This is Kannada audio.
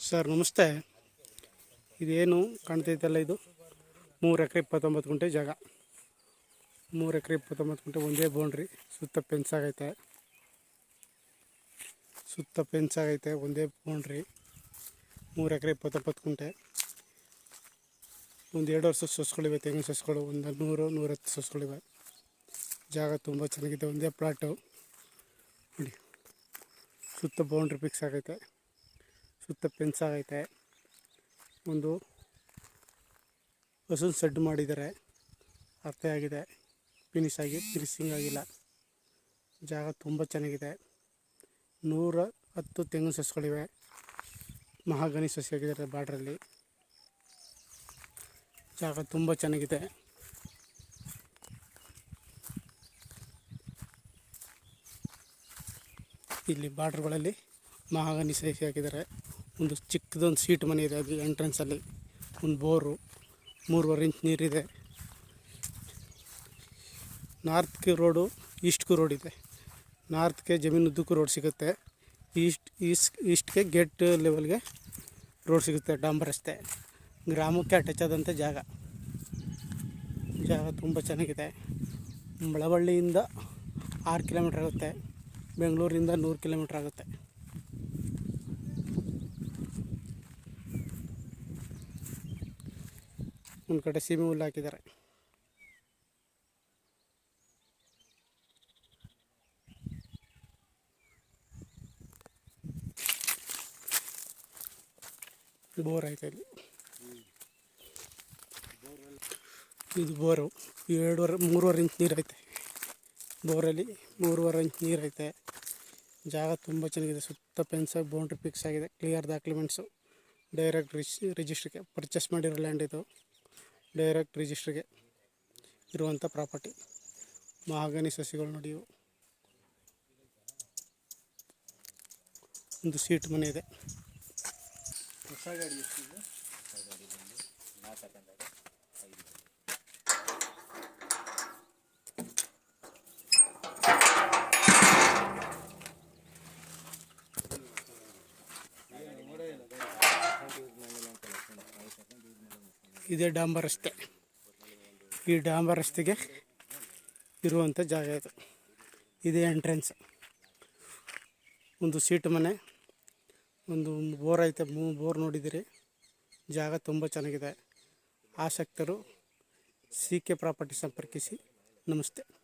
ಸರ್, ನಮಸ್ತೆ. ಇದೇನು ಕಾಣ್ತೈತಲ್ಲ ಇದು? ಮೂರು ಎಕರೆ ಇಪ್ಪತ್ತೊಂಬತ್ತು ಗುಂಟೆ ಜಾಗ. ಮೂರು ಎಕರೆ ಇಪ್ಪತ್ತೊಂಬತ್ತು ಗುಂಟೆ ಒಂದೇ ಬೌಂಡ್ರಿ. ಸುತ್ತ ಪೆನ್ಸಾಗೈತೆ ಸುತ್ತ ಪೆನ್ಸಾಗೈತೆ ಒಂದೇ ಬೌಂಡ್ರಿ. ಮೂರು ಎಕರೆ ಇಪ್ಪತ್ತೊಂಬತ್ತು ಗುಂಟೆ. ಒಂದು ಎರಡು ವರ್ಷ ಸಸ್ಗಳಿವೆ, ತೆಂಗಿನ ಸಸ್ಗಳು. ಒಂದು ನೂರು, ನೂರತ್ತು ಸಸ್ಗಳಿವೆ. ಜಾಗ ತುಂಬ ಚೆನ್ನಾಗಿದೆ, ಒಂದೇ ಪ್ಲಾಟು ನೋಡಿ. ಸುತ್ತ ಬೌಂಡ್ರಿ ಫಿಕ್ಸ್ ಆಗೈತೆ. ಸುತ್ತ ಫೆನ್ಸ್ ಆಗೈತೆ. ಒಂದು ಹಸು ಸೆಡ್ ಮಾಡಿದ್ದಾರೆ. ಅರ್ಥ ಆಗಿದೆ. ಫಿನಿಶ್ ಆಗಿ ಫಿನಿಶಿಂಗ್ ಆಗಿಲ್ಲ. ಜಾಗ ತುಂಬ ಚೆನ್ನಾಗಿದೆ. ನೂರ ಹತ್ತು ತೆಂಗಿನ ಸಸ್ಗಳಿವೆ. ಮಹಾಗನಿ ಸಸಿ ಆಗಿದ್ದಾರೆ ಬಾರ್ಡ್ರಲ್ಲಿ. ಜಾಗ ತುಂಬ ಚೆನ್ನಾಗಿದೆ. ಇಲ್ಲಿ ಬಾರ್ಡ್ರ್ಗಳಲ್ಲಿ ಮಹಾಗನಿ ಸಸಿ ಹಾಕಿದ್ದಾರೆ ಒಂದು ಚಿಕ್ಕದೊಂದು ಸೀಟ್ ಮನೆ ಇದೆ ಅದು ಎಂಟ್ರೆನ್ಸಲ್ಲಿ. ಒಂದು ಬೋರು, ಮೂರುವರೆ ಇಂಚ್ ನೀರಿದೆ. ನಾರ್ತ್ಗೆ ರೋಡು ಈಸ್ಟ್ಗೂ ರೋಡ್ ಇದೆ. ನಾರ್ತ್ಗೆ ಜಮೀನು ಉದ್ದಕ್ಕೂ ರೋಡ್ ಸಿಗುತ್ತೆ. ಈಸ್ಟ್ ಈಸ್ಟ್ ಈಸ್ಟ್ಗೆ ಗೇಟ್ ಲೆವೆಲ್ಗೆ ರೋಡ್ ಸಿಗುತ್ತೆ, ಡಾಂಬರ್ ರಸ್ತೆ. ಗ್ರಾಮಕ್ಕೆ ಅಟ್ಯಾಚ್ ಆದಂಥ ಜಾಗ. ಜಾಗ ತುಂಬ ಚೆನ್ನಾಗಿದೆ. ಮಳವಳ್ಳಿಯಿಂದ ಆರು ಕಿಲೋಮೀಟ್ರ್ ಆಗುತ್ತೆ. ಬೆಂಗಳೂರಿಂದ ನೂರು ಕಿಲೋಮೀಟ್ರ್ ಆಗುತ್ತೆ. ಒಂದು ಕಡೆ ಸೀಮೆ ಹುಲ್ಲು ಹಾಕಿದ್ದಾರೆ. ಬೋರ್ ಆಯ್ತು ಇಲ್ಲಿ? ಇದು ಬೋರು. ಎರಡೂವರೆ, ಮೂರುವರೆ ಇಂಚ್ ನೀರು ಐತೆ. ಬೋರಲ್ಲಿ ಮೂರುವರೆ ಇಂಚ್ ನೀರು ಐತೆ. ಜಾಗ ತುಂಬ ಚೆನ್ನಾಗಿದೆ. ಸುತ್ತ ಪೆನ್ಸಾಗಿ ಬೌಂಡ್ರಿ ಫಿಕ್ಸ್ ಆಗಿದೆ. ಕ್ಲಿಯರ್ ಡಾಕ್ಯುಮೆಂಟ್ಸು ಡೈರೆಕ್ಟ್ ರಿಜ್ ರಿಜಿಸ್ಟ್ರಿಗೆ ಪರ್ಚೇಸ್ ಮಾಡಿರೋ ಲ್ಯಾಂಡ್ ಇದು. ಡೈರೆಕ್ಟ್ ರಿಜಿಸ್ಟ್ರಿಗೆ ಇರುವಂಥ ಪ್ರಾಪರ್ಟಿ ಮಹಾಗನಿ ಸಸಿಗಳು ನೋಡಿ ಒಂದು ಸೀಟ್ ಮನೆ ಇದೆ. ಹೊಸ ಗಾಡಿ ಇದೇ ಡಾಂಬರ್ ರಸ್ತೆ. ಈ ಡಾಂಬರ್ ರಸ್ತೆಗೆ ಇರುವಂಥ ಜಾಗ ಇದು. ಇದೇ ಎಂಟ್ರೆನ್ಸ್ ಒಂದು ಸೀಟ್ ಮನೆ. ಒಂದು ಬೋರ್ ಐತೆ. ಬೋರ್ ನೋಡಿದ್ದೀರಿ ಜಾಗ ತುಂಬ ಚೆನ್ನಾಗಿದೆ. ಆಸಕ್ತರು ಸಿ ಕೆ ಪ್ರಾಪರ್ಟಿ ಸಂಪರ್ಕಿಸಿ. ನಮಸ್ತೆ.